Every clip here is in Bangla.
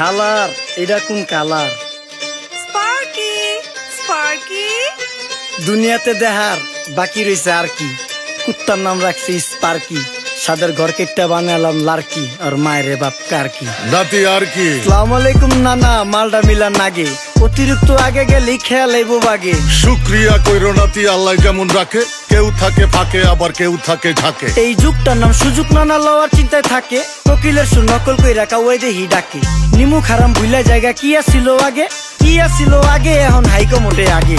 হালার এটা কোন কালার? Sparky Sparky. দুনিয়াতে দেহার বাকি রয়েছে আর কি। কুত্তার নাম রাখছি স্পার্কি। সাদের ঘর কেটটা বানালাম লার্কি আর মায়ের বাপ কার কি নাতি আর কি। আসসালামু আলাইকুম নানা মালডা মিলা নাগে। অতিরিক্ত আগে গেলি খেয়াল আইব বাগে। শুক্রিয়া কইরো নাতি আল্লাহ যেমন রাখে কেউ থাকে ফাঁকে আবার কেউ থাকে ঝাঁকে। এই যুগটার নাম সুযোগ না লওয়ার চিন্তায় থাকে কোকিলের সু নকল কই রাখা ওই দেহি ডাকে। নিমু খারাম ভুলা জায়গা কি আসিল আগে? কি আসিল আগে? এখন হাইকো মোটে আগে।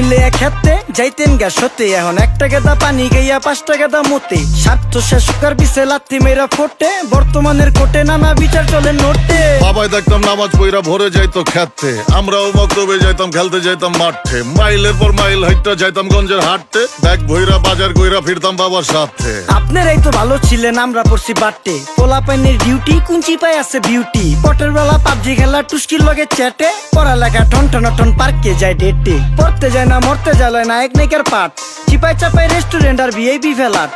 নিলে এক হাতে যাইতেন গা সতে এখন একটা গেদা পানি গাইয়া পাঁচটা গেদা মতে স্বার্থ শেষকার বিছে লাত্তি মেয়েরা ফোটে। বর্তমানের কোটে নানা বিচার চলে নোটে। বাবাই দেখতাম নামাজ পইরা ভরে যাইতো খেতে। আমরাও মক্তবে যাইতাম খেলতে যাইতাম মাঠে। মাইলের পর মাইল হাইটটা যাইতাম গঞ্জের হাটতে ব্যাগ ভইরা বাজার কইরা ফিরতাম বাবার সাথে। আপনারাই তো ভালো ছিলেন আমরা পড়ছি বাটে। পোলা পাইনের ডিউটি কুঞ্চি পাই আছে বিউটি। পটের বেলা পাবজি খেলা টুস্কির লগে চ্যাটে। পড়ালেখা টন টন টন পার্কে যায় ডেটে। পড়তে যায় না মরতে জ্বালায় নায়ক নায়িকার পাঠ চিপাই চাপাই রেস্টুরেন্ট আর ভিআইপি ফেলার।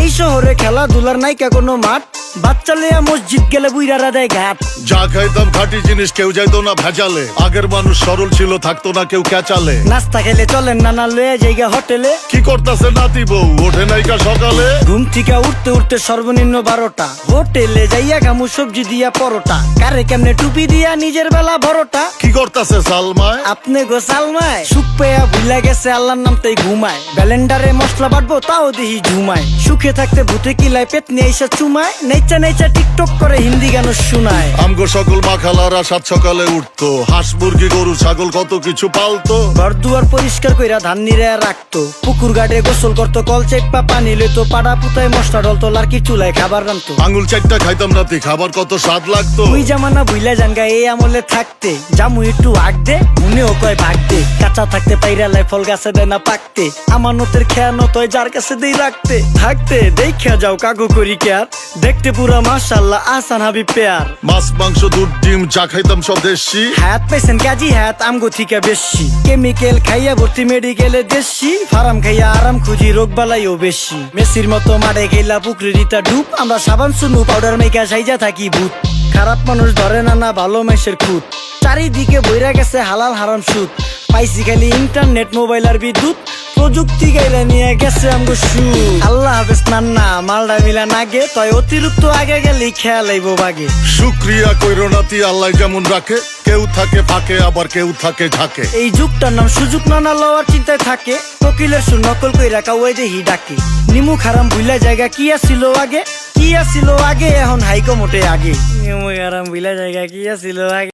এই শহরে খেলাধুলার নাইকা কোনো মাঠ? বাচ্চা লেয়া মসজিদ গেলে বুইরারা দেয় ঘাট। যা খাইতাম খাঁটি জিনিস কেউ যাইতো না ভেজালে। আগের মানুষ সরল ছিল থাকতো না কেউ ক্যাচালে। নাস্তা খেলে চলেন নানা লয়ে জায়গা হোটেলে। করতাছে নাতি বউ ওঠে নাইকা সকালে? ঘুম থেকে উঠতে উঠতে সর্বনিম্ন বারোটা। হোটেলে যাইয়া গামু সবজি দিয়া পরোটা। কারে কেমনে টুপি দিয়া নিজের বেলা বড়টা কি করতাছে সালমায়? আপনি গোসালমায় সুখ পেয়া ভুলে গেছে আল্লাহর নাম তাই ঘুমায়। ব্যালেন্ডারে মশলা বাটবো তাও দেখি ঝুমায়। সুখে থাকতে ভূতে কিলায় পেট নিয়ে এসে চুমায়। নেচা নেচা টিকটক করে হিন্দি গান শোনায়। আমগো সকল মাখালারা সাত সকালে উঠতো। হাঁস মুরগি গরু ছাগল কত কিছু পালতো। ঘর দুয়ার পরিষ্কার কইরা ধান নিরে রাখতো। পুকুর গাড়ে গোসল করতো কল চেপা পানি লইতো পাড়া পুতায় মশলা ডলতো লার্কি চুলায় খাবার রান্তো আঙুল চারটা খাইতাম নাতি খাবার কত স্বাদ লাগতো। ওই জামানা বুইলা জানগা এই আমলে থাকতে। জামু একটু আগ দে মনেও কয় ভাগ দে। কাঁচা থাকতে পাইরালায় ফল গাছে দেয় না পাকতে। আমানতের খেয়ানো তয় যার কাছে দেই রাখতে। থাকতে দেখা যাও কাগু করি কেয়ার দেখতে পুরা মাশাল্লাহ আসান হাবি পেয়ার মাছ মাংস দুধ ডিম চা খাইতাম সব দেশি। হাত পেছেন কাজী হাত আমগো থিকা বেশি। কেমিক্যাল খাইয়া ভর্তি মেডিকেলে দেশি। ফার্ম খাইয়া আরাম খুঁজি, রোগ বালাইও বেশি। মেসির মতো মারে গেলা পুকুরে রিতা ডুব, আমরা সাবান, সুনু পাউডার মেকা সাইজা থাকি ভূত। খারাপ মানুষ ধরে না না ভালো মেসের খুঁত। চারিদিকে বইরা গেছে হালাল হারাম সুদ। পাইছি খালি ইন্টারনেট মোবাইল আর বিদ্যুৎ। প্রযুক্তি গাইলা নিয়ে গেছে আমগো সু আল্লাহ হাফেজ নান্না মালডা মিলা নাগে তয় অতিরিক্ত আগে গেলে খেয়াল আইব বাগে। শুক্রিয়া কইরো নাতি, আল্লাহ যেমন রাখে কেউ থাকে ফাঁকে, আবার কেউ থাকে ঝাঁকে। এই যুগটার নাম সুযোগ নানা লওয়ার চিন্তায় থাকে। কোকিলের সুর নকল কই রাখা ওই দেহি ডাকে। নিমু খারাম ভুলা জায়গা কি আসিল আগে? কি আসিল আগে? এখন হাইকো মোটে আগে। নিমু খারাম ভুলা জায়গা কি আসিল আগে?